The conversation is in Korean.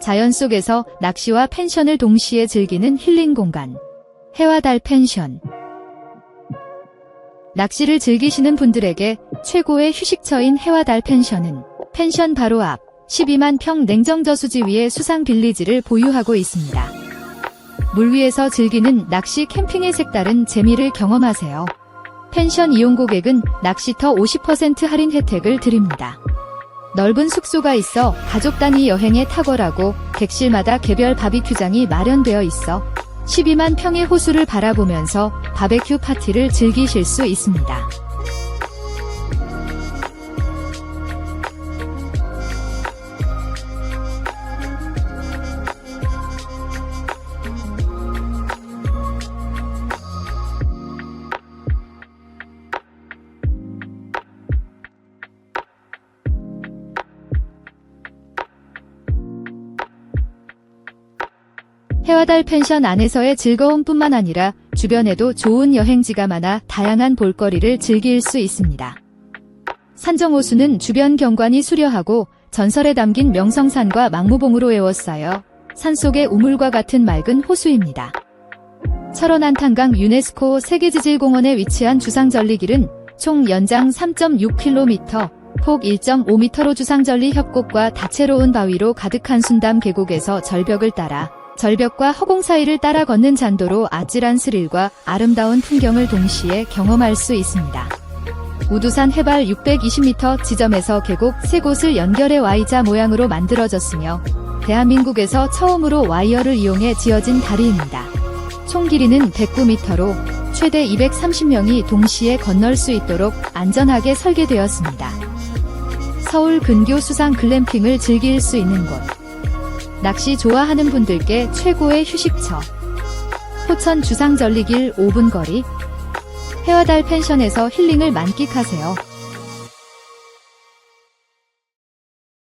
자연 속에서 낚시와 펜션을 동시에 즐기는 힐링 공간. 해와 달 펜션. 낚시를 즐기시는 분들에게 최고의 휴식처인 해와 달 펜션은 펜션 바로 앞 12만 평 냉정 저수지 위에 수상 빌리지를 보유하고 있습니다. 물 위에서 즐기는 낚시 캠핑의 색다른 재미를 경험하세요. 펜션 이용 고객은 낚시터 50% 할인 혜택을 드립니다. 넓은 숙소가 있어 가족 단위 여행에 탁월하고 객실마다 개별 바비큐장이 마련되어 있어 12만 평의 호수를 바라보면서 바베큐 파티를 즐기실 수 있습니다. 해와 달 펜션 안에서의 즐거움뿐만 아니라 주변에도 좋은 여행지가 많아 다양한 볼거리를 즐길 수 있습니다. 산정호수는 주변 경관이 수려하고 전설에 담긴 명성산과 망무봉으로 에워싸여 산속의 우물과 같은 맑은 호수입니다. 철원 한탄강 유네스코 세계지질공원에 위치한 주상절리길은 총 연장 3.6km, 폭 1.5m로 주상절리 협곡과 다채로운 바위로 가득한 순담 계곡에서 절벽을 따라 절벽과 허공 사이를 따라 걷는 잔도로 아찔한 스릴과 아름다운 풍경을 동시에 경험할 수 있습니다. 우두산 해발 620m 지점에서 계곡 세 곳을 연결해 Y자 모양으로 만들어졌으며 대한민국에서 처음으로 와이어를 이용해 지어진 다리입니다. 총 길이는 109m로 최대 230명이 동시에 건널 수 있도록 안전하게 설계되었습니다. 서울 근교 수상 글램핑을 즐길 수 있는 곳. 낚시 좋아하는 분들께 최고의 휴식처. 포천 주상절리길 5분 거리. 해와달 펜션에서 힐링을 만끽하세요.